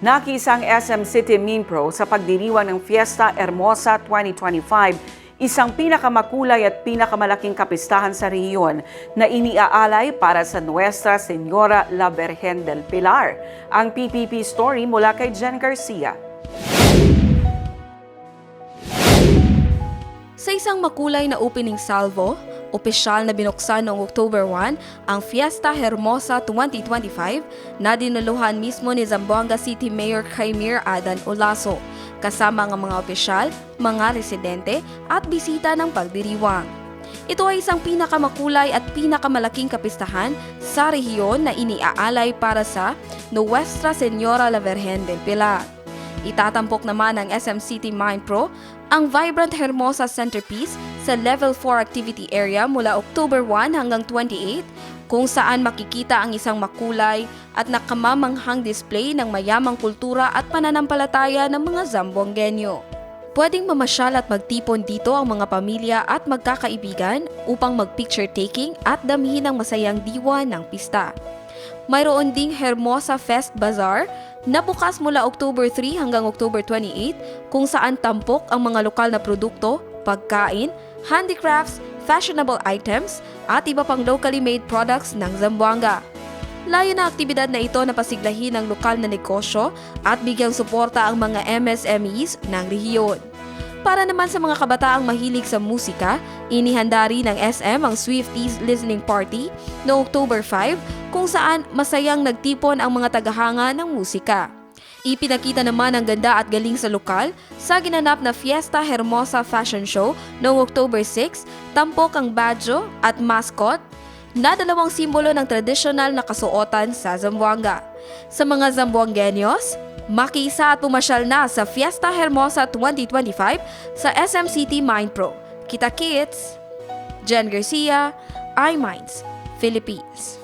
Nakisang SM City Minpro sa pagdiriwang ng Fiesta Hermosa 2025, isang pinakamakulay at pinakamalaking kapistahan sa rehiyon na iniaalay para sa Nuestra Señora la Virgen del Pilar. Ang PPP story mula kay Jen Garcia. Sa isang makulay na opening salvo, opisyal na binuksan noong October 1 ang Fiesta Hermosa 2025 na dinaluhan mismo ni Zamboanga City Mayor Jaimir Adan Olaso kasama ang mga opisyal, mga residente at bisita ng pagdiriwang. Ito ay isang pinakamakulay at pinakamalaking kapistahan sa rehiyon na iniaalay para sa Nuestra Señora la Virgen del Pilar. Itatampok naman ng SM City Mind Pro ang Vibrant Hermosa Centerpiece sa Level 4 Activity Area mula October 1 hanggang 28 kung saan makikita ang isang makulay at nakamamanghang display ng mayamang kultura at pananampalataya ng mga Zamboangenyo. Pwedeng mamasyal at magtipon dito ang mga pamilya at magkakaibigan upang mag-picture taking at damhin ang masayang diwa ng pista. Mayroon ding Hermosa Fest Bazaar na bukas mula October 3 hanggang October 28 kung saan tampok ang mga lokal na produkto, pagkain, handicrafts, fashionable items at iba pang locally made products ng Zamboanga. Layo na aktibidad na ito na pasiglahin ang lokal na negosyo at bigyang suporta ang mga MSMEs ng rehiyon. Para naman sa mga kabataang mahilig sa musika, inihanda rin ng SM ang Swifties Listening Party no October 5 kung saan masayang nagtipon ang mga tagahanga ng musika. Ipinakita naman ang ganda at galing sa lokal sa ginanap na Fiesta Hermosa Fashion Show noong October 6, tampok ang badjo at mascot na dalawang simbolo ng tradisyonal na kasuotan sa Zamboanga. Sa mga Zamboangueños, makisa at pumasyal na sa Fiesta Hermosa 2025 sa SM City Mind Pro. Kita Kits, Jen Garcia, iMinds, Philippines.